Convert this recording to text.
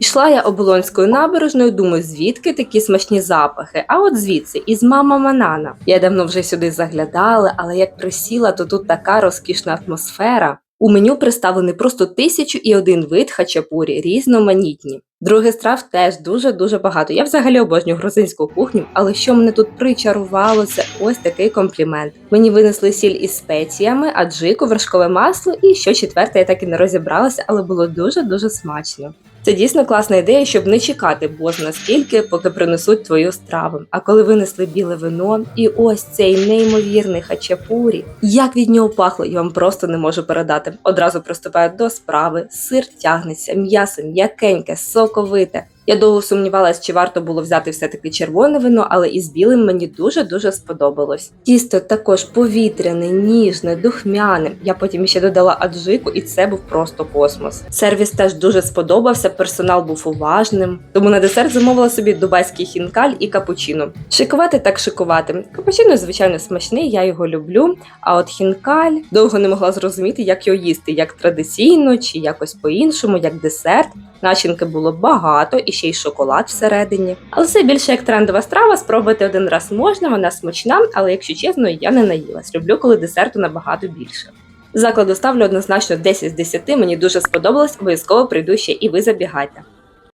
Йшла я оболонською набережною, думаю, звідки такі смачні запахи. А от звідси, із мама Манана. Я давно вже сюди заглядала, але як присіла, то тут така розкішна атмосфера. У меню представлений просто тисячу і один вид хачапурі, різноманітні. Других страв теж дуже-дуже багато. Я взагалі обожнюю грузинську кухню, але що мене тут причарувало, це ось такий комплімент. Мені винесли сіль із спеціями, аджику, вершкове масло і що четверте, я так і не розібралася, але було дуже-дуже смачно. Це дійсно класна ідея, щоб не чекати бозна скільки, поки принесуть твою страву. А коли винесли біле вино, і ось цей неймовірний хачапурі, як від нього пахло, я вам просто не можу передати. Одразу приступаю до справи, сир тягнеться, м'ясо м'якеньке, соковите. Я довго сумнівалась, чи варто було взяти все-таки червоне вино, але із білим мені дуже-дуже сподобалось. Тісто також повітряне, ніжне, духмяне. Я потім ще додала аджику, і це був просто космос. Сервіс теж дуже сподобався, персонал був уважним. Тому на десерт замовила собі дубайський хінкаль і капучино. Шикувати так шикувати. Капучино, звичайно, смачний, я його люблю. А от хінкаль довго не могла зрозуміти, як його їсти, як традиційно, чи якось по-іншому, як десерт. Начинки було багато і ще й шоколад всередині. Але все більше як трендова страва. Спробувати один раз можна, вона смачна, але якщо чесно, я не наїлась. Люблю, коли десерту набагато більше. Закладу ставлю однозначно 10 з 10, мені дуже сподобалось, обов'язково прийду ще і ви забігайте.